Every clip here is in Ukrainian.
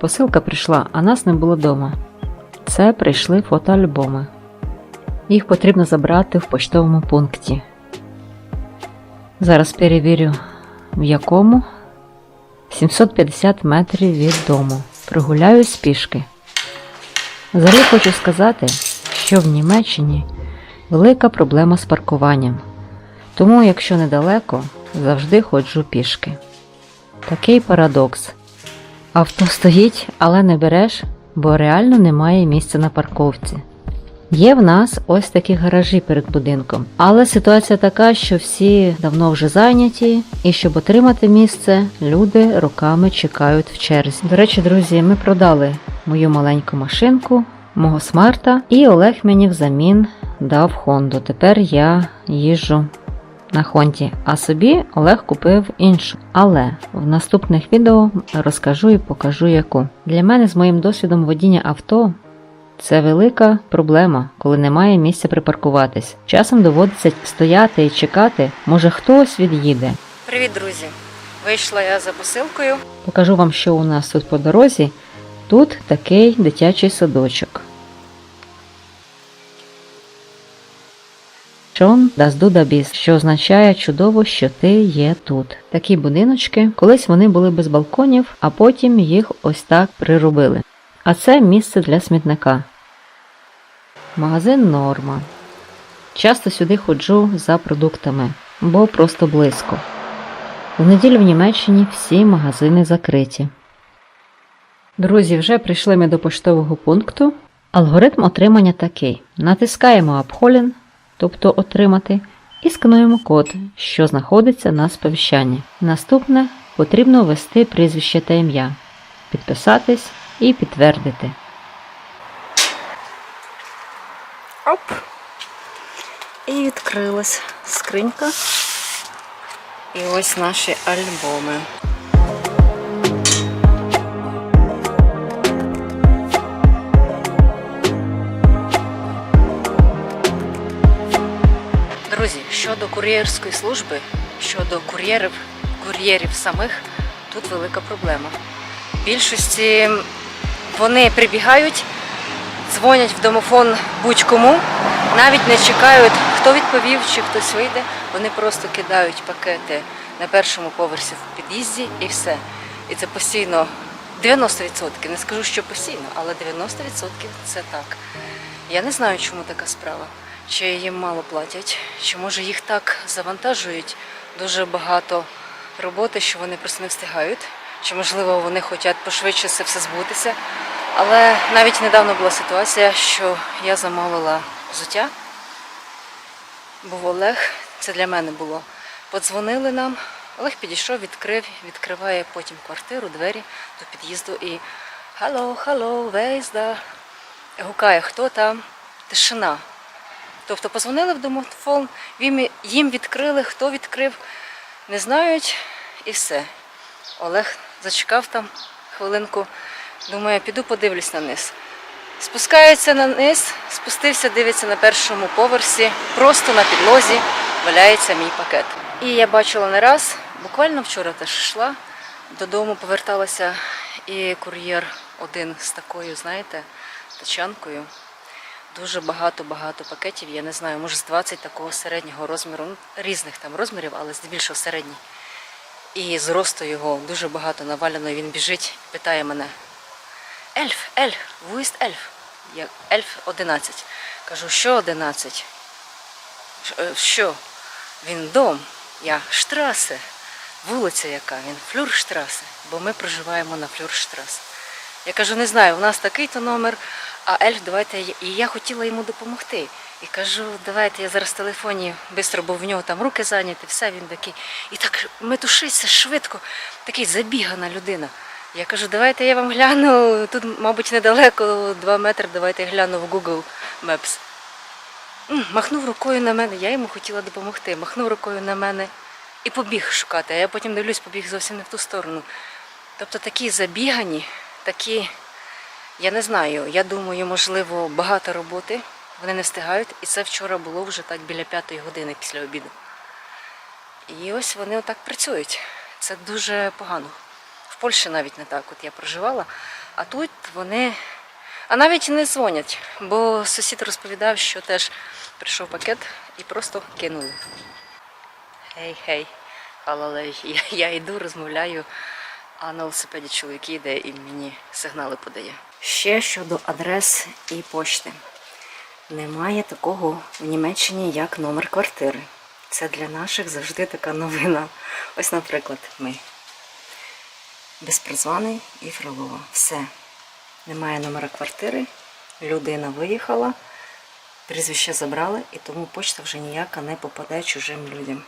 Посилка прийшла, а нас не було вдома. Це прийшли фотоальбоми. Їх потрібно забрати в поштовому пункті. Зараз перевірю, в якому 750 метрів від дому. Прогуляюсь пішки. Взагалі хочу сказати, що в Німеччині велика проблема з паркуванням. Тому, якщо недалеко, завжди ходжу пішки. Такий парадокс. Авто стоїть, але не береш, бо реально немає місця на парковці. Є в нас ось такі гаражі перед будинком, але ситуація така, що всі давно вже зайняті, і щоб отримати місце, люди роками чекають в черзі. До речі, друзі, ми продали мою маленьку машинку, мого смарта, і Олег мені взамін дав Хонду. Тепер я їжджу на Хонді, а собі Олег купив іншу. Але в наступних відео розкажу і покажу яку. Для мене з моїм досвідом водіння авто це велика проблема, коли немає місця припаркуватись. Часом доводиться стояти і чекати, може хтось від'їде. Привіт, друзі! Вийшла я за посилкою. Покажу вам, що у нас тут по дорозі. Тут такий дитячий садочок. Даздуда Біс, що означає чудово, що ти є тут. Такі будиночки, колись вони були без балконів, а потім їх ось так приробили. А це місце для смітника. Магазин Норма. Часто сюди ходжу за продуктами, бо просто близько. В неділю в Німеччині всі магазини закриті. Друзі, вже прийшли ми до поштового пункту. Алгоритм отримання такий: натискаємо Абхолін, тобто отримати, і скануємо код, що знаходиться на сповіщанні. Наступне потрібно ввести прізвище та ім'я, підписатись і підтвердити. Оп. І відкрилась скринька. І ось наші альбоми. Щодо кур'єрської служби, щодо кур'єрів, кур'єрів самих, тут велика проблема. Більшості вони прибігають, дзвонять в домофон будь-кому, навіть не чекають, хто відповів чи хтось вийде. Вони просто кидають пакети на першому поверсі в під'їзді і все. І це постійно 90%. Не скажу, що постійно, але 90% це так. Я не знаю, чому така справа. Чи їм мало платять, чи може їх так завантажують дуже багато роботи, що вони просто не встигають, чи можливо вони хочуть пошвидше це все збутися. Але навіть недавно була ситуація, що я замовила взуття. Був Олег, це для мене було. Подзвонили нам. Олег підійшов, відкрив, відкриває потім квартиру, двері до під'їзду і Hello, hello, the...» Гукає, хто там? Тишина. Тобто позвонили в домофон, їм- відкрили, хто відкрив, не знають і все. Олег зачекав там хвилинку, думає, піду подивлюсь на низ. Спускається на низ, спустився, дивиться на першому поверсі, просто на підлозі валяється мій пакет. І я бачила не раз, буквально вчора теж йшла, додому поверталася, і кур'єр один з такою, знаєте, тачанкою. Дуже багато-багато пакетів, я не знаю, може з 20 такого середнього розміру, ну, різних там розмірів, але здебільшого середній. І зросту його дуже багато навалено, і він біжить, питає мене: Ельф, ельф, вуїзд ельф. Ельф 11. Кажу, що 11? Е, Що? Він дом. Я штрасе. Вулиця яка? Він флюрштрасе, бо ми проживаємо на флюрштрасе. Я кажу, не знаю, у нас такий-то номер, а ельф, давайте. І я хотіла йому допомогти. І кажу, давайте я зараз в телефоні швидко, бо в нього там руки зайняті, все, він такий. І так метушиться швидко, такий забігана людина. Я кажу, давайте я вам гляну. Тут, мабуть, недалеко, два метри, давайте я гляну в Google Maps. Махнув рукою на мене, я йому хотіла допомогти. Махнув рукою на мене і побіг шукати. А я потім дивлюсь, побіг зовсім не в ту сторону. Тобто такі забігані, такі, я не знаю, я думаю, можливо, багато роботи. Вони не встигають, і це вчора було вже так біля п'ятої години після обіду. І ось вони отак працюють. Це дуже погано. В Польщі навіть не так. От я проживала, а тут вони. А навіть не дзвонять, бо сусід розповідав, що теж прийшов пакет і просто кинули. Гей, гей, алалей, я, я йду, розмовляю, а на велосипеді чоловік йде і мені сигнали подає. Ще щодо адрес і почти. Немає такого в Німеччині, як номер квартири. Це для наших завжди така новина. Ось, наприклад, ми. Безпризваний і Фролова. Все. Немає номера квартири, людина виїхала, прізвище забрали, і тому почта вже ніяка не попаде чужим людям.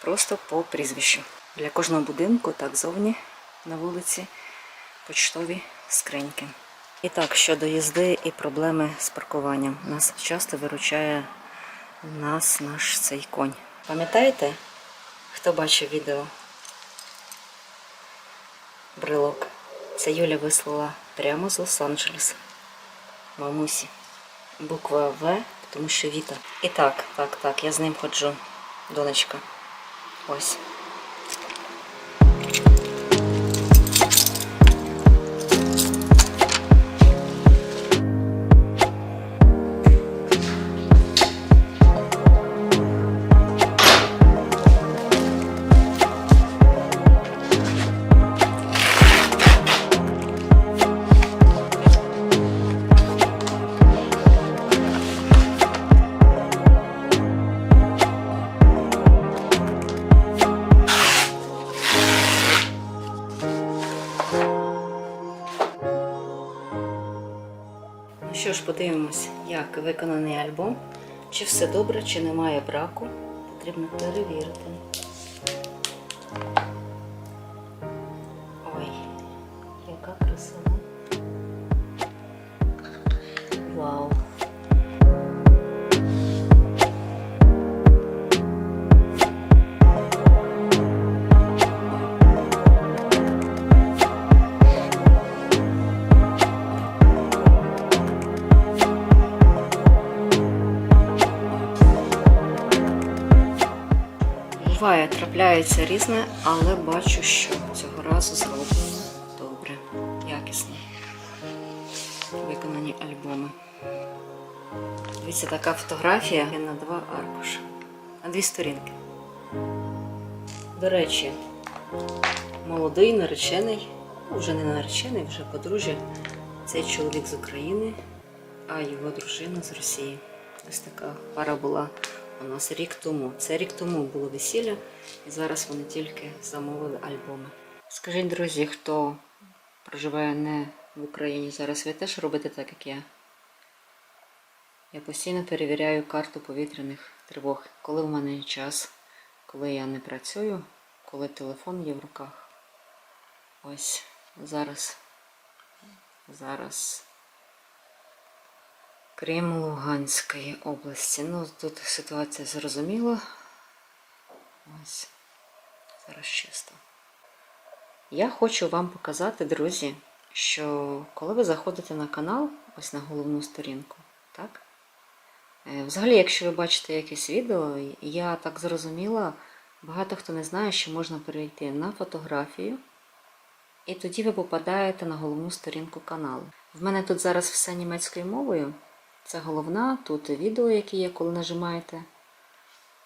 Просто по прізвищу. Для кожного будинку, так зовні на вулиці, почтові скриньки. І так, щодо їзди і проблеми з паркуванням. Нас часто виручає нас наш цей конь. Пам'ятаєте, хто бачив відео? Брелок. Це Юля вислала прямо з Лос-Анджелеса. Мамусі. Буква В, тому що Віта. І так, так, так, я з ним ходжу. Донечка. Ось. Ну що ж, подивимось, як виконаний альбом. Чи все добре, чи немає браку. Потрібно перевірити. Трапляється різне, але бачу, що цього разу зроблено добре, якісно. Виконані альбоми. Дивіться, така фотографія на два аркуші, на дві сторінки. До речі, молодий наречений, ну, вже не наречений, вже подружжя. Цей чоловік з України, а його дружина з Росії. Ось така пара була у нас рік тому. Це рік тому було весілля, і зараз вони тільки замовили альбоми. Скажіть, друзі, хто проживає не в Україні зараз, ви теж робите так, як я? Я постійно перевіряю карту повітряних тривог, коли в мене є час, коли я не працюю, коли телефон є в руках. Ось зараз. Зараз. Крім Луганської області. Ну, тут ситуація зрозуміла. Ось. Зараз чисто. Я хочу вам показати, друзі, що коли ви заходите на канал, ось на головну сторінку, так? Е, Взагалі, якщо ви бачите якесь відео, я так зрозуміла, багато хто не знає, що можна перейти на фотографію, і тоді ви попадаєте на головну сторінку каналу. В мене тут зараз все німецькою мовою. Це головна, тут відео, які є, коли нажимаєте.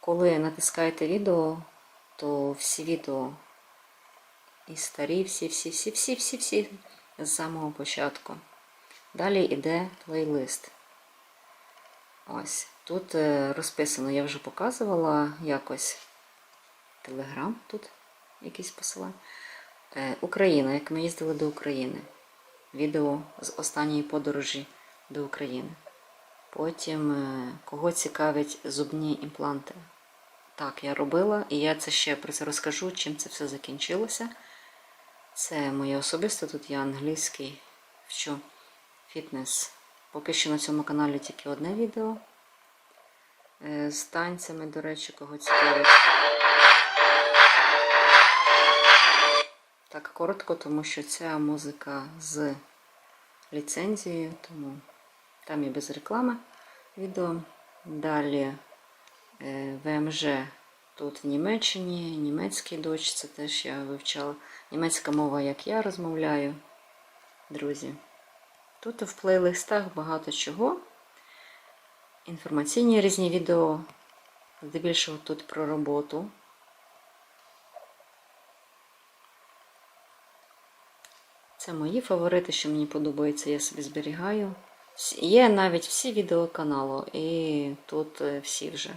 Коли натискаєте відео, то всі відео і старі, всі, всі, всі, всі, всі, всі з самого початку. Далі йде плейлист. Ось. Тут е, розписано, я вже показувала якось Телеграм тут якісь посилання. Е, Україна, як ми їздили до України. Відео з останньої подорожі до України. Потім, е, кого цікавить зубні імпланти. Так, я робила, і я це ще про це розкажу, чим це все закінчилося. Це моє особисте, тут я англійський вчу фітнес. Поки що на цьому каналі тільки одне відео. Е, З танцями, до речі, кого цікавить. Так коротко, тому що ця музика з ліцензією, тому там і без реклами відео. Далі е, ВМЖ тут в Німеччині, німецький дощ, це теж я вивчала. німецька мова, як я розмовляю, друзі. Тут в плейлистах багато чого. Інформаційні різні відео, здебільшого тут про роботу. Це мої фаворити, що мені подобається, я собі зберігаю. Є навіть всі відео каналу, і тут е, всі вже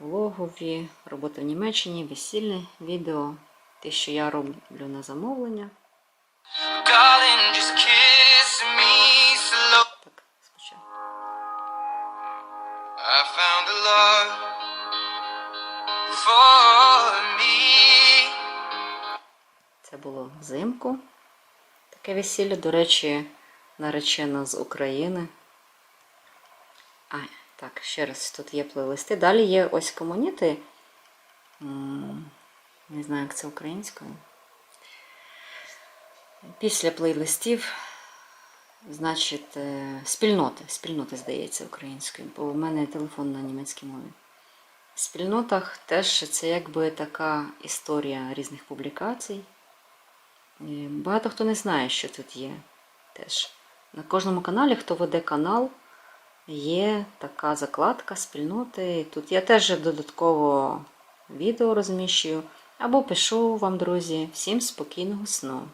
влогові, робота в Німеччині, весільне відео, те, що я роблю на замовлення. Так, спочатку. I found a love for me. Це було взимку. Таке весілля, до речі, наречена з України. А, так, ще раз, тут є плейлисти. Далі є ось комуніти. Не знаю, як це українською. Після плейлистів, значить, е, спільноти. Спільноти, здається, українською, бо в мене телефон на німецькій мові. В спільнотах теж це якби така історія різних публікацій. Багато хто не знає, що тут є теж. На кожному каналі, хто веде канал, є така закладка спільноти. Тут я теж додатково відео розміщую або пишу вам, друзі, всім спокійного сну.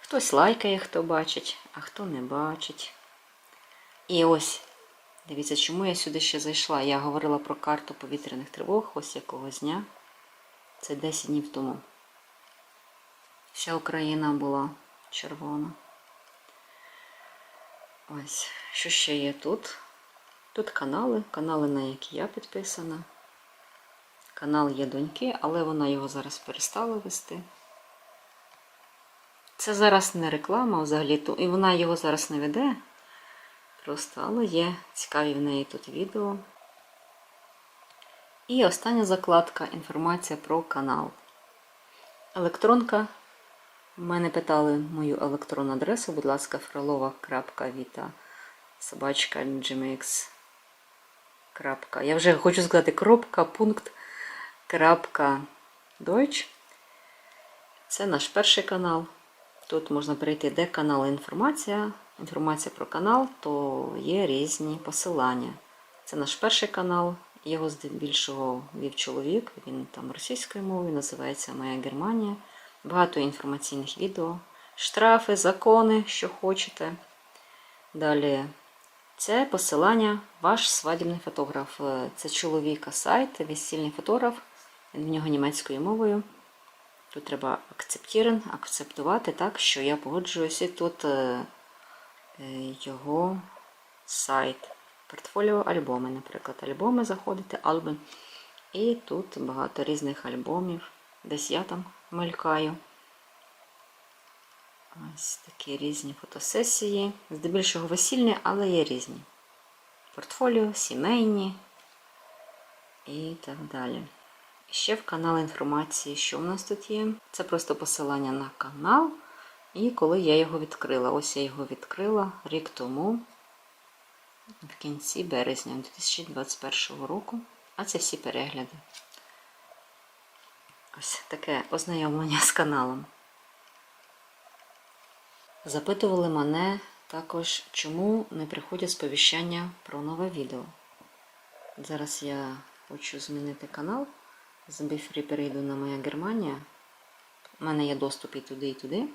Хтось лайкає, хто бачить, а хто не бачить. І ось, дивіться, чому я сюди ще зайшла. Я говорила про карту повітряних тривог, ось якогось дня. Це 10 днів тому. Вся Україна була червона. Ось, що ще є тут? Тут канали, канали, на які я підписана. Канал є доньки, але вона його зараз перестала вести. Це зараз не реклама взагалі, і вона його зараз не веде. Просто, але є цікаві в неї тут відео. І остання закладка інформація про канал. Електронка. Мене питали мою електронну адресу, будь ласка, frolova.vita собачка gmx. Крапка. Я вже хочу сказати кропка, пункт, крапка, Deutsch. Це наш перший канал. Тут можна перейти, де канал інформація. Інформація про канал, то є різні посилання. Це наш перший канал. Його здебільшого вів чоловік, він там російською мовою, називається Моя Германія. Багато інформаційних відео, штрафи, закони, що хочете. Далі це посилання ваш свадібний фотограф. Е, Це чоловіка сайт, весільний фотограф. Він в нього німецькою мовою. Тут треба акцептірен, акцептувати так, що я погоджуюся. І тут е, е, його сайт. Портфоліо альбоми, наприклад. Альбоми заходите, альбом. І тут багато різних альбомів. Десь я там мелькаю. Ось такі різні фотосесії. Здебільшого весільні, але є різні. Портфоліо, сімейні і так далі. Ще в канал інформації, що в нас тут є. Це просто посилання на канал. І коли я його відкрила. Ось я його відкрила рік тому, в кінці березня 2021 року. А це всі перегляди. Ось таке ознайомлення з каналом. Запитували мене також, чому не приходять сповіщання про нове відео. Зараз я хочу змінити канал. З Біфрі перейду на моя Германія. У мене є доступ і туди, і туди.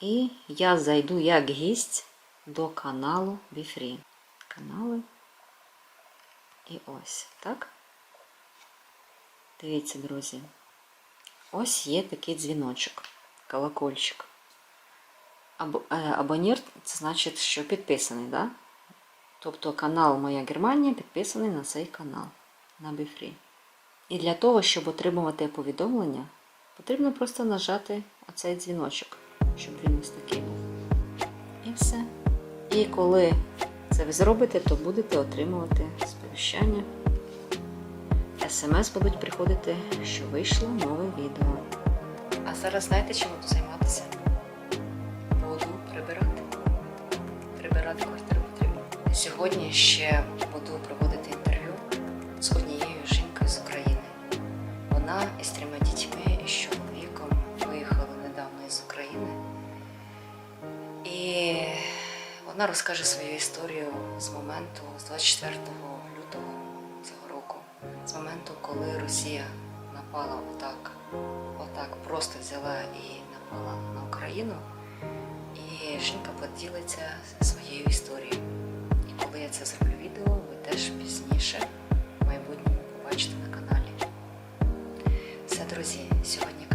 І я зайду як гість до каналу Біфрі. Канали. І ось, так? Дивіться, друзі. Ось є такий дзвіночок, колокольчик. Або, е, абонір це значить, що підписаний, да? Тобто канал Моя Германія підписаний на цей канал на Біфрі. І для того, щоб отримувати повідомлення, потрібно просто нажати оцей дзвіночок, щоб він ось такий був. І все. І коли це ви зробите, то будете отримувати сповіщання смс будуть приходити, що вийшло нове відео. А зараз знаєте, чим буду займатися? Буду прибирати. Прибирати квартиру потрібно. Сьогодні ще буду проводити інтерв'ю з однією жінкою з України. Вона із трьома дітьми і що віком виїхала недавно із України. І вона розкаже свою історію з моменту з 24 коли Росія напала отак, отак просто взяла і напала на Україну. І жінка поділиться своєю історією. І коли я це зроблю відео, ви теж пізніше в майбутньому побачите на каналі. Все, друзі, сьогодні